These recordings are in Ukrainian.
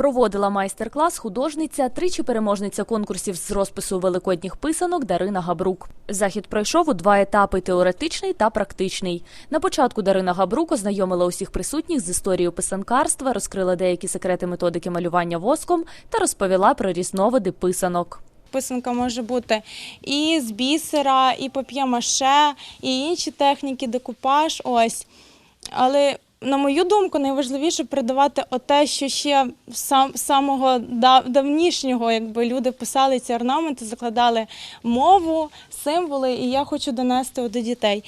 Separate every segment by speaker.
Speaker 1: Проводила майстер-клас художниця, тричі переможниця конкурсів з розпису великодніх писанок Дарина Габрук. Захід пройшов у два етапи: теоретичний та практичний. На початку Дарина Габрук ознайомила усіх присутніх з історією писанкарства, розкрила деякі секрети методики малювання воском та розповіла про різновиди писанок.
Speaker 2: Писанка може бути і з бісера, і пап'є-маше, і інші техніки, декупаж. Ось. Але, на мою думку, найважливіше передавати оте, що ще з сам, самого дав, давнішнього, якби люди писали ці орнаменти, закладали мову, символи, і я хочу донести до дітей.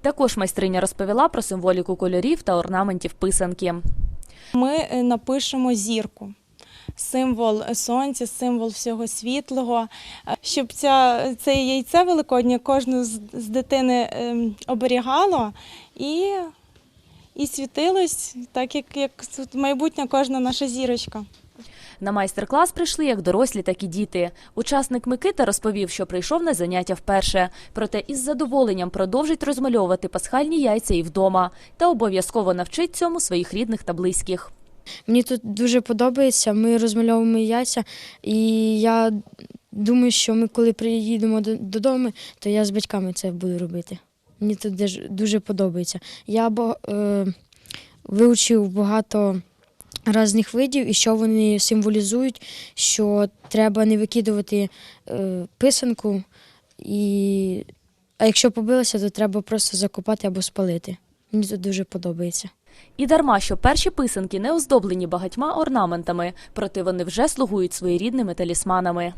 Speaker 1: Також майстриня розповіла про символіку кольорів та орнаментів писанки.
Speaker 2: Ми е, напишемо зірку. Символ сонця, символ всього світлого, Е, щоб ця, це яйце великоднє кожну з, з дитини ем, оберігало і, і світилось, так як, як майбутня кожна наша зірочка.
Speaker 1: На майстер-клас прийшли як дорослі, так і діти. Учасник Микита розповів, що прийшов на заняття вперше, проте із задоволенням продовжить розмальовувати пасхальні яйця і вдома та обов'язково навчить цьому своїх рідних та близьких.
Speaker 3: Мені тут дуже подобається. Ми розмальовуємо яйця, і я думаю, що ми, коли приїдемо додому, то я з батьками це буду робити. Мені деж- дуже подобається. Я е, вивчив багато різних видів і що вони символізують, що треба не викидувати е, писанку, і... а якщо побилося, то треба просто закопати або спалити. Мені тут дуже подобається.
Speaker 1: І дарма, що перші писанки не оздоблені багатьма орнаментами, проте вони вже слугують своєрідними талісманами.